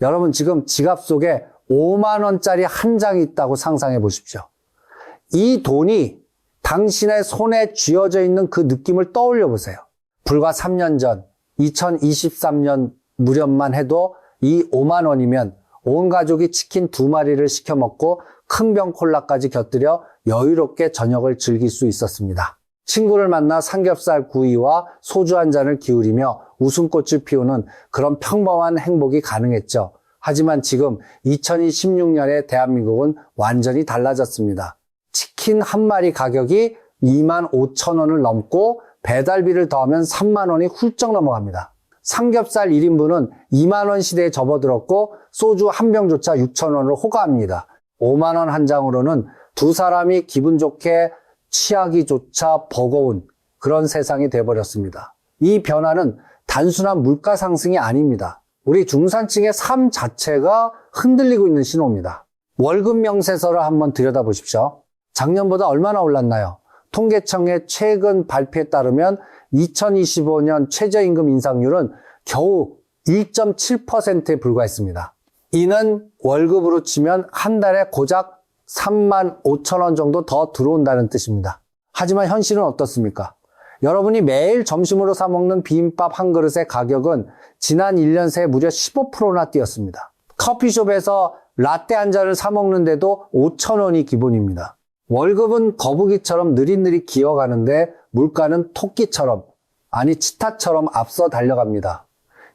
여러분 지금 지갑 속에 5만 원짜리 한 장이 있다고 상상해 보십시오. 이 돈이 당신의 손에 쥐어져 있는 그 느낌을 떠올려 보세요. 불과 3년 전 2023년 무렵만 해도 이 5만 원이면 온 가족이 치킨 두 마리를 시켜 먹고 큰 병 콜라까지 곁들여 여유롭게 저녁을 즐길 수 있었습니다. 친구를 만나 삼겹살 구이와 소주 한 잔을 기울이며 웃음꽃을 피우는 그런 평범한 행복이 가능했죠. 하지만 지금 2016년의 대한민국은 완전히 달라졌습니다. 치킨 한 마리 가격이 2만 5천 원을 넘고 배달비를 더하면 3만 원이 훌쩍 넘어갑니다. 삼겹살 1인분은 2만 원 시대에 접어들었고 소주 한 병조차 6천 원을 호가합니다. 5만 원 한 장으로는 두 사람이 기분 좋게 취하기조차 버거운 그런 세상이 돼버렸습니다. 이 변화는 단순한 물가 상승이 아닙니다. 우리 중산층의 삶 자체가 흔들리고 있는 신호입니다. 월급 명세서를 한번 들여다보십시오. 작년보다 얼마나 올랐나요? 통계청의 최근 발표에 따르면 2025년 최저임금 인상률은 겨우 1.7%에 불과했습니다. 이는 월급으로 치면 한 달에 고작 3만 5천 원 정도 더 들어온다는 뜻입니다. 하지만 현실은 어떻습니까? 여러분이 매일 점심으로 사 먹는 비빔밥 한 그릇의 가격은 지난 1년 새 무려 15%나 뛰었습니다. 커피숍에서 라떼 한 잔을 사 먹는데도 5천 원이 기본입니다. 월급은 거북이처럼 느릿느릿 기어가는데 물가는 토끼처럼 아니 치타처럼 앞서 달려갑니다.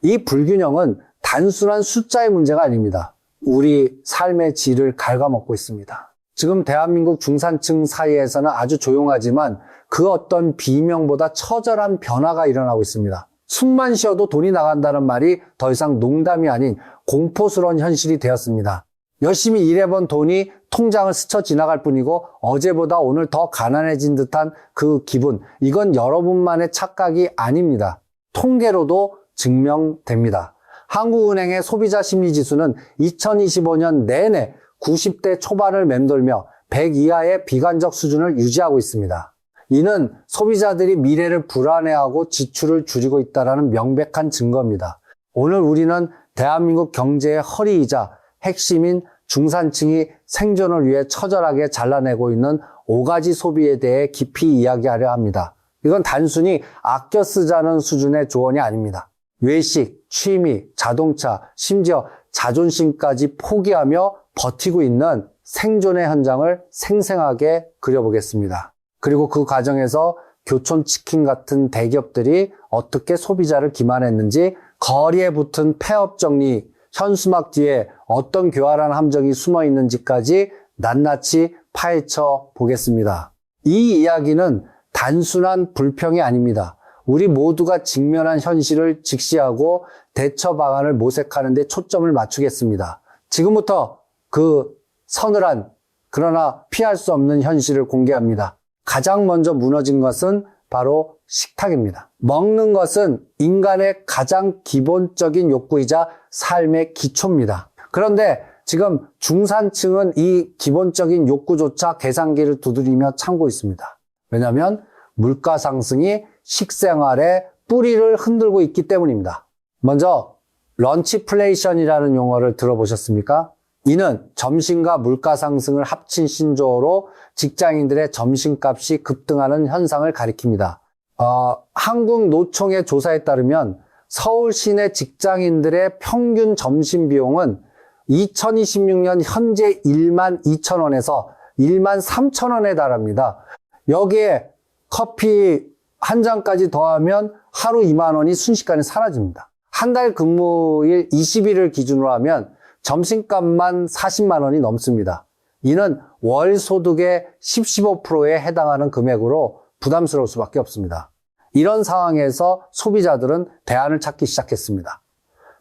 이 불균형은 단순한 숫자의 문제가 아닙니다. 우리 삶의 질을 갉아먹고 있습니다. 지금 대한민국 중산층 사이에서는 아주 조용하지만 그 어떤 비명보다 처절한 변화가 일어나고 있습니다. 숨만 쉬어도 돈이 나간다는 말이 더 이상 농담이 아닌 공포스러운 현실이 되었습니다. 열심히 일해본 돈이 통장을 스쳐 지나갈 뿐이고 어제보다 오늘 더 가난해진 듯한 그 기분, 이건 여러분만의 착각이 아닙니다. 통계로도 증명됩니다. 한국은행의 소비자 심리지수는 2025년 내내 90대 초반을 맴돌며 100 이하의 비관적 수준을 유지하고 있습니다. 이는 소비자들이 미래를 불안해하고 지출을 줄이고 있다는 명백한 증거입니다. 오늘 우리는 대한민국 경제의 허리이자 핵심인 중산층이 생존을 위해 처절하게 잘라내고 있는 5가지 소비에 대해 깊이 이야기하려 합니다. 이건 단순히 아껴 쓰자는 수준의 조언이 아닙니다. 외식, 취미, 자동차, 심지어 자존심까지 포기하며 버티고 있는 생존의 현장을 생생하게 그려보겠습니다. 그리고 그 과정에서 교촌치킨 같은 대기업들이 어떻게 소비자를 기만했는지 거리에 붙은 폐업 정리, 현수막 뒤에 어떤 교활한 함정이 숨어 있는지까지 낱낱이 파헤쳐 보겠습니다. 이 이야기는 단순한 불평이 아닙니다. 우리 모두가 직면한 현실을 직시하고 대처 방안을 모색하는 데 초점을 맞추겠습니다. 지금부터 그 서늘한 그러나 피할 수 없는 현실을 공개합니다. 가장 먼저 무너진 것은 바로 식탁입니다. 먹는 것은 인간의 가장 기본적인 욕구이자 삶의 기초입니다. 그런데 지금 중산층은 이 기본적인 욕구조차 계산기를 두드리며 참고 있습니다. 왜냐하면 물가 상승이 식생활의 뿌리를 흔들고 있기 때문입니다. 먼저 런치플레이션이라는 용어를 들어보셨습니까? 이는 점심과 물가 상승을 합친 신조어로 직장인들의 점심값이 급등하는 현상을 가리킵니다. 어, 한국 노총의 조사에 따르면 서울 시내 직장인들의 평균 점심 비용은 2026년 현재 1만 2천 원에서 1만 3천 원에 달합니다. 여기에 커피 한 잔까지 더하면 하루 2만 원이 순식간에 사라집니다. 한 달 근무일 20일을 기준으로 하면 점심값만 40만 원이 넘습니다. 이는 월 소득의 10, 15%에 해당하는 금액으로 부담스러울 수밖에 없습니다. 이런 상황에서 소비자들은 대안을 찾기 시작했습니다.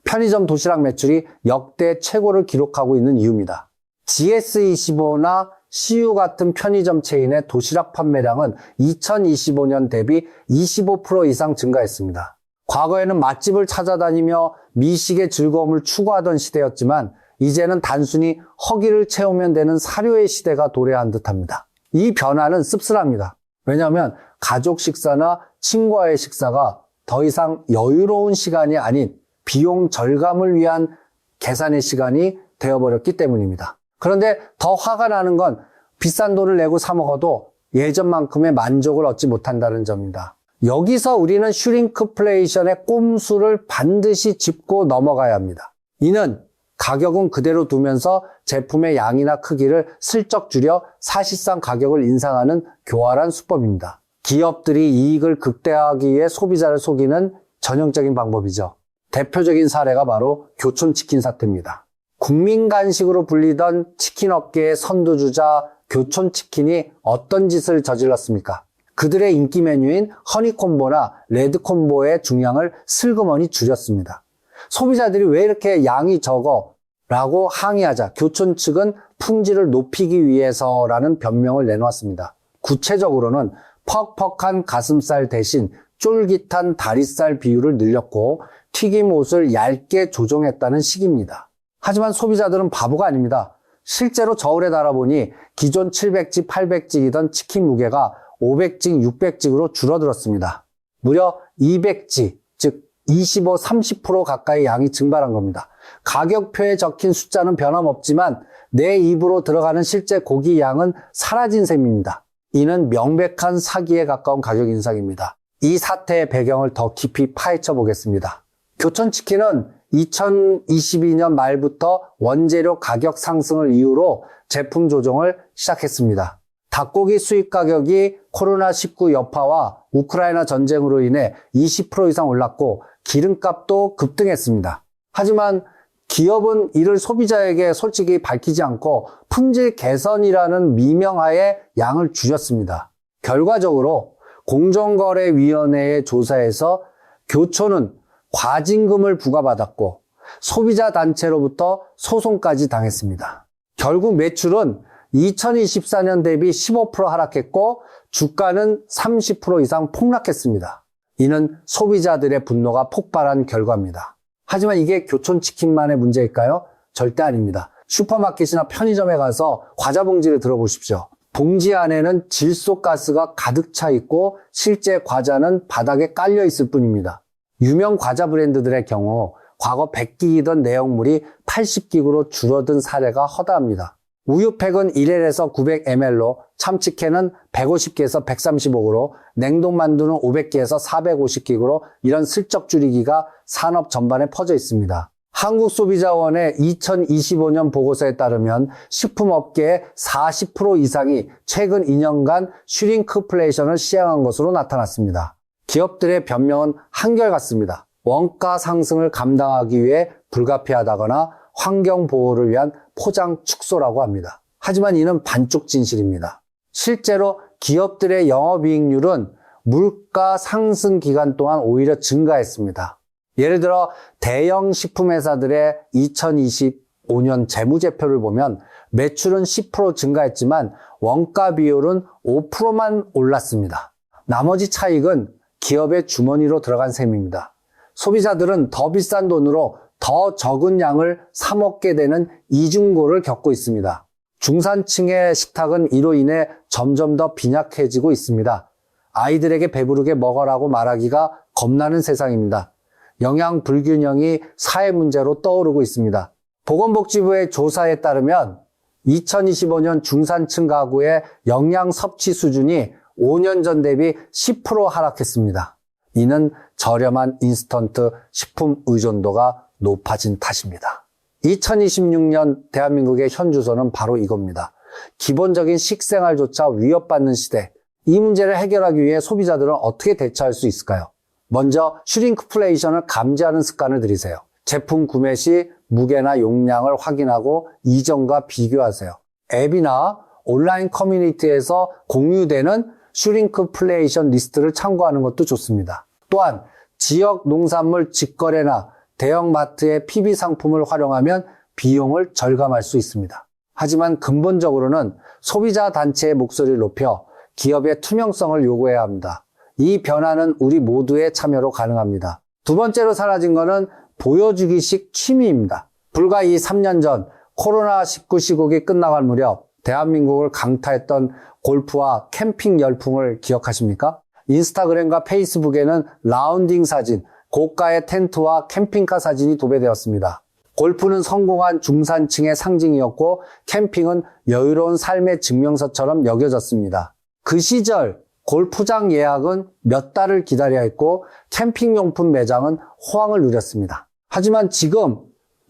편의점 도시락 매출이 역대 최고를 기록하고 있는 이유입니다. GS25나 CU 같은 편의점 체인의 도시락 판매량은 2025년 대비 25% 이상 증가했습니다. 과거에는 맛집을 찾아다니며 미식의 즐거움을 추구하던 시대였지만 이제는 단순히 허기를 채우면 되는 사료의 시대가 도래한 듯합니다. 이 변화는 씁쓸합니다. 왜냐하면 가족 식사나 친구와의 식사가 더 이상 여유로운 시간이 아닌 비용 절감을 위한 계산의 시간이 되어버렸기 때문입니다. 그런데 더 화가 나는 건 비싼 돈을 내고 사 먹어도 예전만큼의 만족을 얻지 못한다는 점입니다. 여기서 우리는 슈링크플레이션의 꼼수를 반드시 짚고 넘어가야 합니다. 이는 가격은 그대로 두면서 제품의 양이나 크기를 슬쩍 줄여 사실상 가격을 인상하는 교활한 수법입니다. 기업들이 이익을 극대화하기 위해 소비자를 속이는 전형적인 방법이죠. 대표적인 사례가 바로 교촌치킨 사태입니다. 국민 간식으로 불리던 치킨 업계의 선두주자 교촌치킨이 어떤 짓을 저질렀습니까? 그들의 인기 메뉴인 허니콤보나 레드콤보의 중량을 슬그머니 줄였습니다. 소비자들이 왜 이렇게 양이 적어? 라고 항의하자 교촌 측은 품질을 높이기 위해서라는 변명을 내놓았습니다. 구체적으로는 퍽퍽한 가슴살 대신 쫄깃한 다리살 비율을 늘렸고 튀김옷을 얇게 조정했다는 식입니다. 하지만 소비자들은 바보가 아닙니다. 실제로 저울에 달아보니 기존 700지, 800지이던 치킨 무게가 500직, 600직으로 줄어들었습니다. 무려 200지, 즉 25, 30% 가까이 양이 증발한 겁니다. 가격표에 적힌 숫자는 변함없지만 내 입으로 들어가는 실제 고기 양은 사라진 셈입니다. 이는 명백한 사기에 가까운 가격 인상입니다. 이 사태의 배경을 더 깊이 파헤쳐 보겠습니다. 교촌치킨은 2022년 말부터 원재료 가격 상승을 이유로 제품 조정을 시작했습니다. 닭고기 수입 가격이 코로나19 여파와 우크라이나 전쟁으로 인해 20% 이상 올랐고 기름값도 급등했습니다. 하지만 기업은 이를 소비자에게 솔직히 밝히지 않고 품질 개선이라는 미명하에 양을 줄였습니다. 결과적으로 공정거래위원회의 조사에서 교촌은 과징금을 부과받았고 소비자 단체로부터 소송까지 당했습니다. 결국 매출은 2024년 대비 15% 하락했고 주가는 30% 이상 폭락했습니다. 이는 소비자들의 분노가 폭발한 결과입니다. 하지만 이게 교촌치킨만의 문제일까요? 절대 아닙니다. 슈퍼마켓이나 편의점에 가서 과자 봉지를 들어보십시오. 봉지 안에는 질소가스가 가득 차 있고 실제 과자는 바닥에 깔려 있을 뿐입니다. 유명 과자 브랜드들의 경우 과거 100기이던 내용물이 80기구로 줄어든 사례가 허다합니다. 우유팩은 1L에서 900ml로, 참치캔은 150개에서 135개로, 냉동만두는 500개에서 450기구로 이런 슬쩍 줄이기가 산업 전반에 퍼져 있습니다. 한국소비자원의 2025년 보고서에 따르면 식품업계의 40% 이상이 최근 2년간 슈링크플레이션을 시행한 것으로 나타났습니다. 기업들의 변명은 한결같습니다. 원가 상승을 감당하기 위해 불가피하다거나 환경 보호를 위한 포장 축소라고 합니다. 하지만 이는 반쪽 진실입니다. 실제로 기업들의 영업이익률은 물가 상승 기간 동안 오히려 증가했습니다. 예를 들어 대형 식품회사들의 2025년 재무제표를 보면 매출은 10% 증가했지만 원가 비율은 5%만 올랐습니다. 나머지 차익은 기업의 주머니로 들어간 셈입니다. 소비자들은 더 비싼 돈으로 더 적은 양을 사 먹게 되는 이중고를 겪고 있습니다. 중산층의 식탁은 이로 인해 점점 더 빈약해지고 있습니다. 아이들에게 배부르게 먹어라고 말하기가 겁나는 세상입니다. 영양 불균형이 사회 문제로 떠오르고 있습니다. 보건복지부의 조사에 따르면 2025년 중산층 가구의 영양 섭취 수준이 5년 전 대비 10% 하락했습니다. 이는 저렴한 인스턴트 식품 의존도가 높아진 탓입니다. 2026년 대한민국의 현 주소는 바로 이겁니다. 기본적인 식생활조차 위협받는 시대. 이 문제를 해결하기 위해 소비자들은 어떻게 대처할 수 있을까요? 먼저 슈링크플레이션을 감지하는 습관을 들이세요. 제품 구매 시 무게나 용량을 확인하고 이전과 비교하세요. 앱이나 온라인 커뮤니티에서 공유되는 슈링크플레이션 리스트를 참고하는 것도 좋습니다. 또한 지역 농산물 직거래나 대형마트의 PB 상품을 활용하면 비용을 절감할 수 있습니다. 하지만 근본적으로는 소비자 단체의 목소리를 높여 기업의 투명성을 요구해야 합니다. 이 변화는 우리 모두의 참여로 가능합니다. 두 번째로 사라진 것은 보여주기식 취미입니다. 불과 이 3년 전 코로나19 시국이 끝나갈 무렵 대한민국을 강타했던 골프와 캠핑 열풍을 기억하십니까? 인스타그램과 페이스북에는 라운딩 사진, 고가의 텐트와 캠핑카 사진이 도배되었습니다. 골프는 성공한 중산층의 상징이었고 캠핑은 여유로운 삶의 증명서처럼 여겨졌습니다. 그 시절 골프장 예약은 몇 달을 기다려야 했고 캠핑용품 매장은 호황을 누렸습니다. 하지만 지금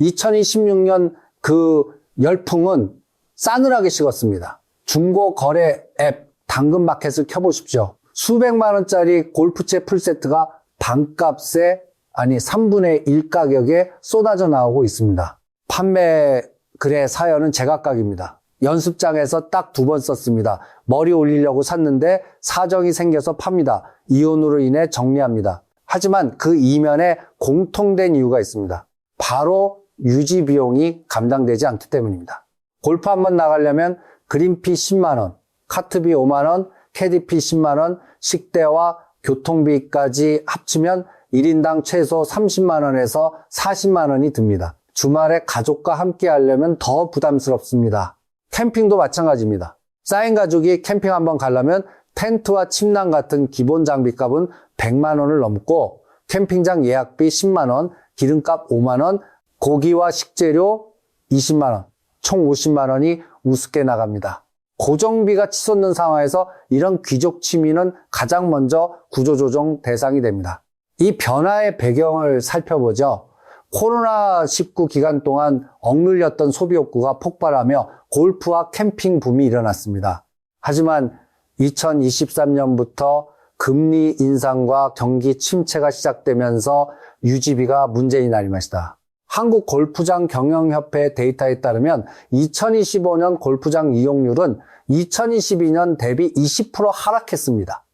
2026년 그 열풍은 싸늘하게 식었습니다. 중고 거래 앱 당근마켓을 켜보십시오. 수백만 원짜리 골프채 풀세트가 반값에 아니 3분의 1 가격에 쏟아져 나오고 있습니다. 판매 글의 사연은 제각각입니다. 연습장에서 딱 두 번 썼습니다. 머리 올리려고 샀는데 사정이 생겨서 팝니다. 이혼으로 인해 정리합니다. 하지만 그 이면에 공통된 이유가 있습니다. 바로 유지 비용이 감당되지 않기 때문입니다. 골프 한 번 나가려면 그린피 10만원, 카트비 5만원, 캐디피 10만원, 식대와 교통비까지 합치면 1인당 최소 30만 원에서 40만 원이 듭니다. 주말에 가족과 함께 하려면 더 부담스럽습니다. 캠핑도 마찬가지입니다. 쌓인 가족이 캠핑 한번 가려면 텐트와 침낭 같은 기본 장비값은 100만 원을 넘고 캠핑장 예약비 10만 원, 기름값 5만 원, 고기와 식재료 20만 원, 총 50만 원이 우습게 나갑니다. 고정비가 치솟는 상황에서 이런 귀족 취미는 가장 먼저 구조조정 대상이 됩니다. 이 변화의 배경을 살펴보죠. 코로나19 기간 동안 억눌렸던 소비 욕구가 폭발하며 골프와 캠핑 붐이 일어났습니다. 하지만 2023년부터 금리 인상과 경기 침체가 시작되면서 유지비가 문제인 날이 것이다. 한국 골프장 경영협회 데이터에 따르면 2025년 골프장 이용률은 2022년 대비 20% 하락했습니다.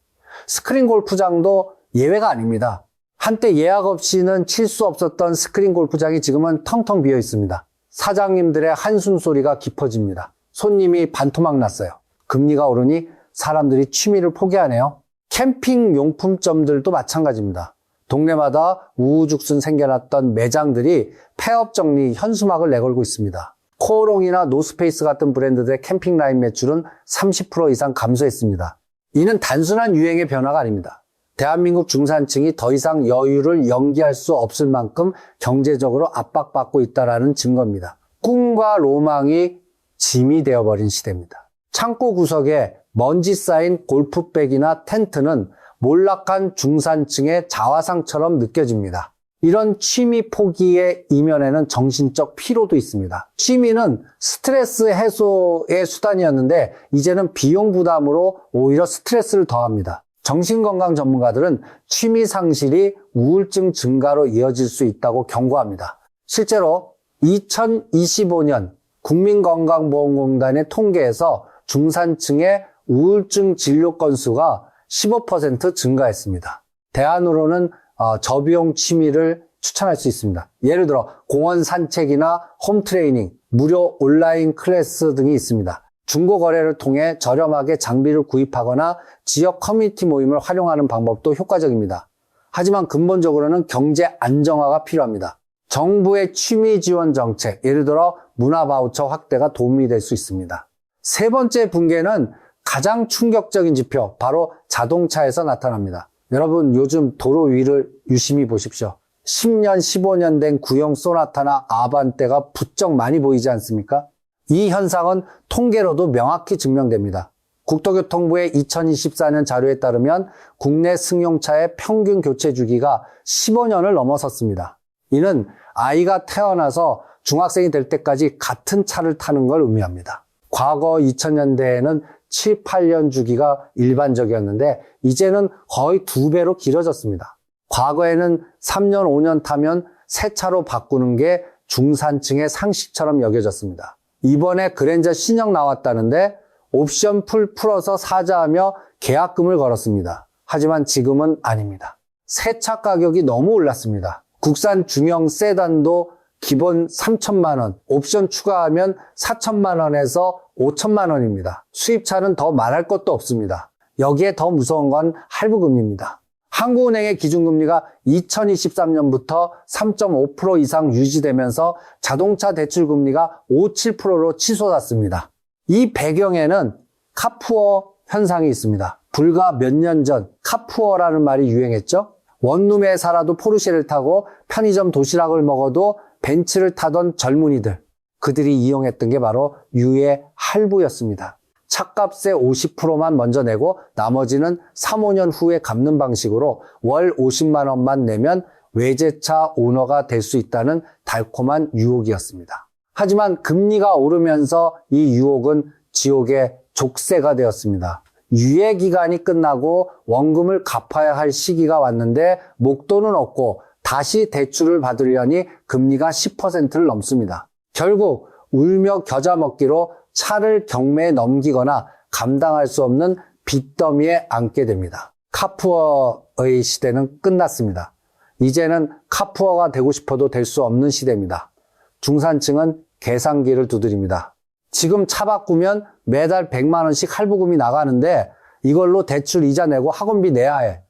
스크린 골프장도 예외가 아닙니다. 한때 예약 없이는 칠 수 없었던 스크린 골프장이 지금은 텅텅 비어 있습니다. 사장님들의 한숨 소리가 깊어집니다. 손님이 반토막 났어요. 금리가 오르니 사람들이 취미를 포기하네요. 캠핑 용품점들도 마찬가지입니다. 동네마다 우후죽순 생겨났던 매장들이 폐업 정리 현수막을 내걸고 있습니다. 코오롱이나 노스페이스 같은 브랜드들의 캠핑 라인 매출은 30% 이상 감소했습니다. 이는 단순한 유행의 변화가 아닙니다. 대한민국 중산층이 더 이상 여유를 연기할 수 없을 만큼 경제적으로 압박받고 있다는 증거입니다. 꿈과 로망이 짐이 되어버린 시대입니다. 창고 구석에 먼지 쌓인 골프백이나 텐트는 몰락한 중산층의 자화상처럼 느껴집니다. 이런 취미 포기의 이면에는 정신적 피로도 있습니다. 취미는 스트레스 해소의 수단이었는데 이제는 비용 부담으로 오히려 스트레스를 더합니다. 정신건강 전문가들은 취미 상실이 우울증 증가로 이어질 수 있다고 경고합니다. 실제로 2025년 국민건강보험공단의 통계에서 중산층의 우울증 진료 건수가 15% 증가했습니다. 대안으로는 어, 저비용 취미를 추천할 수 있습니다. 예를 들어 공원 산책이나 홈 트레이닝, 무료 온라인 클래스 등이 있습니다. 중고 거래를 통해 저렴하게 장비를 구입하거나 지역 커뮤니티 모임을 활용하는 방법도 효과적입니다. 하지만 근본적으로는 경제 안정화가 필요합니다. 정부의 취미 지원 정책, 예를 들어 문화 바우처 확대가 도움이 될 수 있습니다. 세 번째 붕괴는 가장 충격적인 지표, 바로 자동차에서 나타납니다. 여러분, 요즘 도로 위를 유심히 보십시오. 10년, 15년 된 구형 소나타나 아반떼가 부쩍 많이 보이지 않습니까? 이 현상은 통계로도 명확히 증명됩니다. 국토교통부의 2024년 자료에 따르면 국내 승용차의 평균 교체 주기가 15년을 넘어섰습니다. 이는 아이가 태어나서 중학생이 될 때까지 같은 차를 타는 걸 의미합니다. 과거 2000년대에는 7, 8년 주기가 일반적이었는데 이제는 거의 두 배로 길어졌습니다. 과거에는 3년, 5년 타면 새 차로 바꾸는 게 중산층의 상식처럼 여겨졌습니다. 이번에 그랜저 신형 나왔다는데 옵션 풀 풀어서 사자하며 계약금을 걸었습니다. 하지만 지금은 아닙니다. 새 차 가격이 너무 올랐습니다. 국산 중형 세단도 기본 3천만 원, 옵션 추가하면 4천만 원에서 5천만 원입니다. 수입차는 더 말할 것도 없습니다. 여기에 더 무서운 건 할부금리입니다. 한국은행의 기준금리가 2023년부터 3.5% 이상 유지되면서 자동차 대출금리가 5, 7%로 치솟았습니다. 이 배경에는 카푸어 현상이 있습니다. 불과 몇 년 전 카푸어라는 말이 유행했죠. 원룸에 살아도 포르쉐를 타고 편의점 도시락을 먹어도 벤츠를 타던 젊은이들, 그들이 이용했던 게 바로 유의 할부였습니다. 차값의 50%만 먼저 내고 나머지는 3, 5년 후에 갚는 방식으로 월 50만 원만 내면 외제차 오너가 될 수 있다는 달콤한 유혹이었습니다. 하지만 금리가 오르면서 이 유혹은 지옥의 족쇄가 되었습니다. 유예 기간이 끝나고 원금을 갚아야 할 시기가 왔는데 목돈은 없고 다시 대출을 받으려니 금리가 10%를 넘습니다. 결국 울며 겨자 먹기로 차를 경매에 넘기거나 감당할 수 없는 빚더미에 앉게 됩니다. 카푸어의 시대는 끝났습니다. 이제는 카푸어가 되고 싶어도 될 수 없는 시대입니다. 중산층은 계산기를 두드립니다. 지금 차 바꾸면 매달 100만 원씩 할부금이 나가는데 이걸로 대출 이자 내고 학원비 내야 해.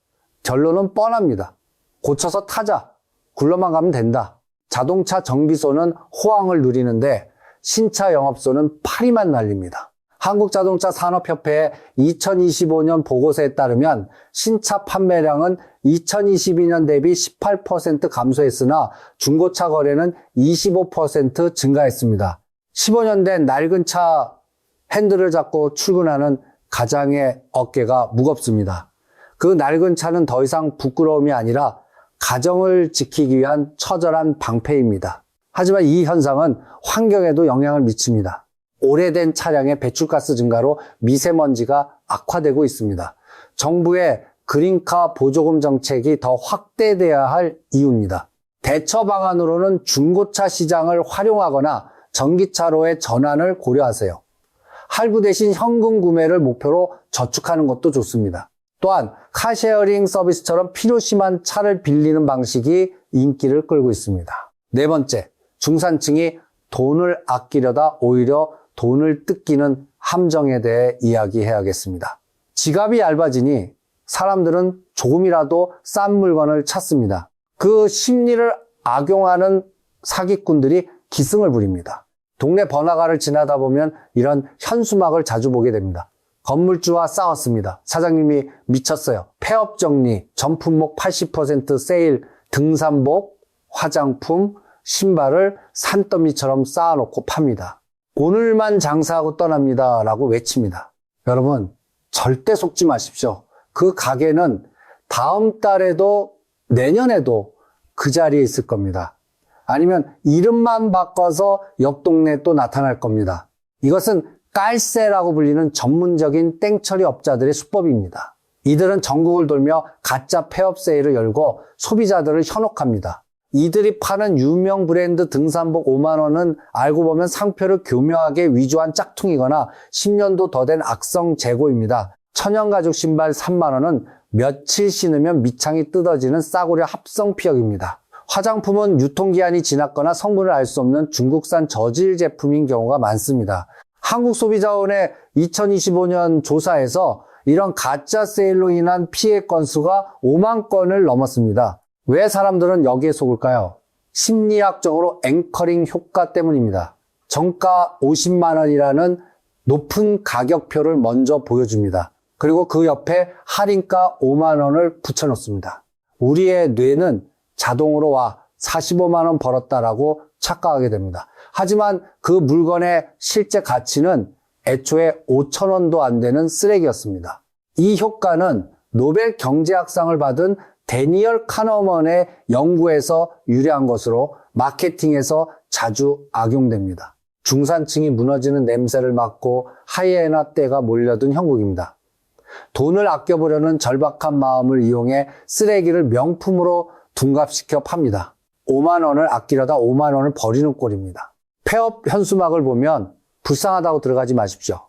결론은 뻔합니다. 고쳐서 타자. 굴러만 가면 된다. 자동차 정비소는 호황을 누리는데 신차 영업소는 파리만 날립니다. 한국자동차 산업협회의 2025년 보고서에 따르면 신차 판매량은 2022년 대비 18% 감소했으나 중고차 거래는 25% 증가했습니다. 15년 된 낡은 차 핸들을 잡고 출근하는 가장의 어깨가 무겁습니다. 그 낡은 차는 더 이상 부끄러움이 아니라 가정을 지키기 위한 처절한 방패입니다. 하지만 이 현상은 환경에도 영향을 미칩니다. 오래된 차량의 배출가스 증가로 미세먼지가 악화되고 있습니다. 정부의 그린카 보조금 정책이 더 확대돼야 할 이유입니다. 대처 방안으로는 중고차 시장을 활용하거나 전기차로의 전환을 고려하세요. 할부 대신 현금 구매를 목표로 저축하는 것도 좋습니다. 또한 카쉐어링 서비스처럼 필요심한 차를 빌리는 방식이 인기를 끌고 있습니다. 네 번째, 중산층이 돈을 아끼려다 오히려 돈을 뜯기는 함정에 대해 이야기해야겠습니다. 지갑이 얇아지니 사람들은 조금이라도 싼 물건을 찾습니다. 그 심리를 악용하는 사기꾼들이 기승을 부립니다. 동네 번화가를 지나다 보면 이런 현수막을 자주 보게 됩니다. 건물주와 싸웠습니다. 사장님이 미쳤어요. 폐업 정리, 전품목 80% 세일, 등산복, 화장품, 신발을 산더미처럼 쌓아놓고 팝니다. 오늘만 장사하고 떠납니다. 라고 외칩니다. 여러분, 절대 속지 마십시오. 그 가게는 다음 달에도 내년에도 그 자리에 있을 겁니다. 아니면 이름만 바꿔서 옆 동네에 또 나타날 겁니다. 이것은 깔세라고 불리는 전문적인 땡처리 업자들의 수법입니다. 이들은 전국을 돌며 가짜 폐업 세일을 열고 소비자들을 현혹합니다. 이들이 파는 유명 브랜드 등산복 5만 원은 알고 보면 상표를 교묘하게 위조한 짝퉁이거나 10년도 더 된 악성 재고입니다. 천연가죽 신발 3만 원은 며칠 신으면 밑창이 뜯어지는 싸구려 합성 피혁입니다. 화장품은 유통기한이 지났거나 성분을 알 수 없는 중국산 저질 제품인 경우가 많습니다. 한국소비자원의 2025년 조사에서 이런 가짜 세일로 인한 피해 건수가 5만 건을 넘었습니다. 왜 사람들은 여기에 속을까요? 심리학적으로 앵커링 효과 때문입니다. 정가 50만 원이라는 높은 가격표를 먼저 보여줍니다. 그리고 그 옆에 할인가 5만 원을 붙여놓습니다. 우리의 뇌는 자동으로 와 45만 원 벌었다라고 착각하게 됩니다. 하지만 그 물건의 실제 가치는 애초에 5천 원도 안 되는 쓰레기였습니다. 이 효과는 노벨 경제학상을 받은 데니얼 카너먼의 연구에서 유래한 것으로 마케팅에서 자주 악용됩니다. 중산층이 무너지는 냄새를 맡고 하이에나 떼가 몰려든 형국입니다. 돈을 아껴보려는 절박한 마음을 이용해 쓰레기를 명품으로 둔갑시켜 팝니다. 5만 원을 아끼려다 5만 원을 버리는 꼴입니다. 폐업 현수막을 보면 불쌍하다고 들어가지 마십시오.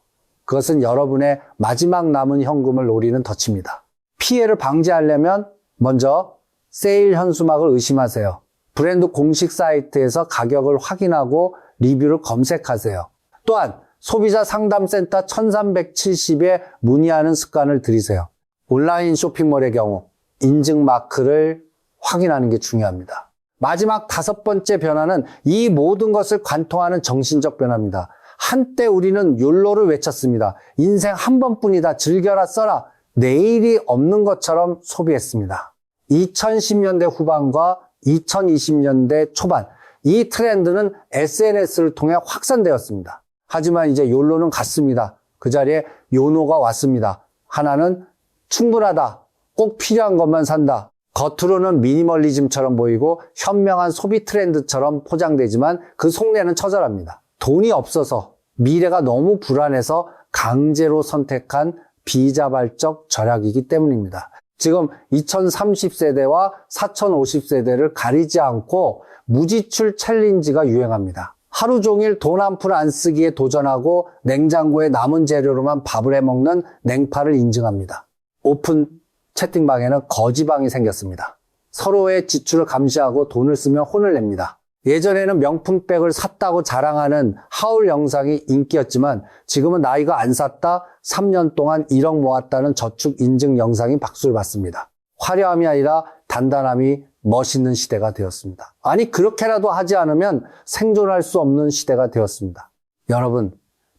그것은 여러분의 마지막 남은 현금을 노리는 덫입니다. 피해를 방지하려면 먼저 세일 현수막을 의심하세요. 브랜드 공식 사이트에서 가격을 확인하고 리뷰를 검색하세요. 또한 소비자 상담센터 1370에 문의하는 습관을 들이세요. 온라인 쇼핑몰의 경우 인증 마크를 확인하는 게 중요합니다. 마지막 다섯 번째 변화는 이 모든 것을 관통하는 정신적 변화입니다. 한때 우리는 욜로를 외쳤습니다. 인생 한 번뿐이다. 즐겨라 써라. 내일이 없는 것처럼 소비했습니다. 2010년대 후반과 2020년대 초반 이 트렌드는 SNS를 통해 확산되었습니다. 하지만 이제 욜로는 갔습니다. 그 자리에 요노가 왔습니다. 하나는 충분하다. 꼭 필요한 것만 산다. 겉으로는 미니멀리즘처럼 보이고 현명한 소비 트렌드처럼 포장되지만 그 속내는 처절합니다. 돈이 없어서 미래가 너무 불안해서 강제로 선택한 비자발적 절약이기 때문입니다. 지금 2030세대와 4050세대를 가리지 않고 무지출 챌린지가 유행합니다. 하루 종일 돈 한 푼 안 쓰기에 도전하고 냉장고에 남은 재료로만 밥을 해 먹는 냉파를 인증합니다. 오픈 채팅방에는 거지방이 생겼습니다. 서로의 지출을 감시하고 돈을 쓰면 혼을 냅니다. 예전에는 명품백을 샀다고 자랑하는 하울 영상이 인기였지만 지금은 나이가 안 샀다 3년 동안 1억 모았다는 저축 인증 영상이 박수를 받습니다. 화려함이 아니라 단단함이 멋있는 시대가 되었습니다. 아니 그렇게라도 하지 않으면 생존할 수 없는 시대가 되었습니다. 여러분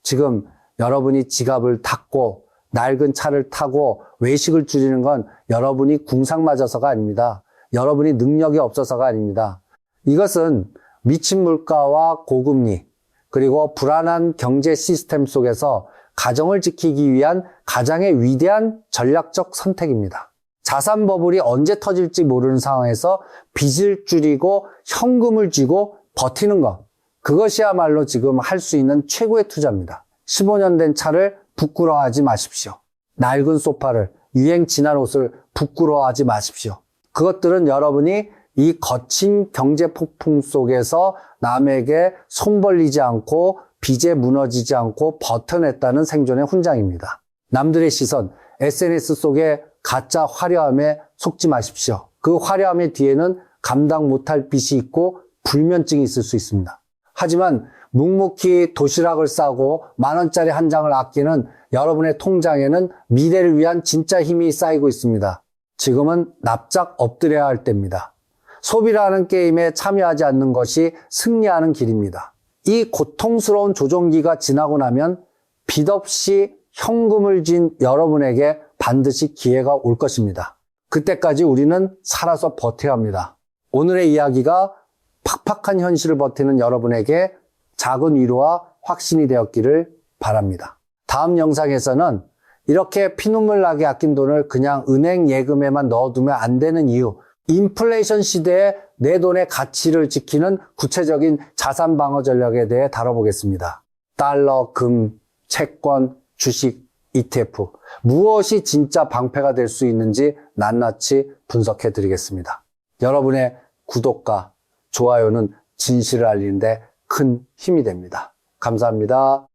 지금 여러분이 지갑을 닫고 낡은 차를 타고 외식을 줄이는 건 여러분이 궁상 맞아서가 아닙니다. 여러분이 능력이 없어서가 아닙니다. 이것은 미친 물가와 고금리 그리고 불안한 경제 시스템 속에서 가정을 지키기 위한 가장의 위대한 전략적 선택입니다. 자산 버블이 언제 터질지 모르는 상황에서 빚을 줄이고 현금을 쥐고 버티는 것. 그것이야말로 지금 할 수 있는 최고의 투자입니다. 15년 된 차를 부끄러워하지 마십시오. 낡은 소파를, 유행 지난 옷을 부끄러워하지 마십시오. 그것들은 여러분이 이 거친 경제 폭풍 속에서 남에게 손 벌리지 않고 빚에 무너지지 않고 버텨냈다는 생존의 훈장입니다. 남들의 시선, SNS 속에 가짜 화려함에 속지 마십시오. 그 화려함의 뒤에는 감당 못할 빚이 있고 불면증이 있을 수 있습니다. 하지만 묵묵히 도시락을 싸고 만 원짜리 한 장을 아끼는 여러분의 통장에는 미래를 위한 진짜 힘이 쌓이고 있습니다. 지금은 납작 엎드려야 할 때입니다. 소비라는 게임에 참여하지 않는 것이 승리하는 길입니다. 이 고통스러운 조종기가 지나고 나면 빚 없이 현금을 쥔 여러분에게 반드시 기회가 올 것입니다. 그때까지 우리는 살아서 버텨야 합니다. 오늘의 이야기가 팍팍한 현실을 버티는 여러분에게 작은 위로와 확신이 되었기를 바랍니다. 다음 영상에서는 이렇게 피눈물 나게 아낀 돈을 그냥 은행 예금에만 넣어두면 안 되는 이유, 인플레이션 시대에 내 돈의 가치를 지키는 구체적인 자산 방어 전략에 대해 다뤄보겠습니다. 달러, 금, 채권, 주식, ETF 무엇이 진짜 방패가 될 수 있는지 낱낱이 분석해 드리겠습니다. 여러분의 구독과 좋아요는 진실을 알리는데 큰 힘이 됩니다. 감사합니다.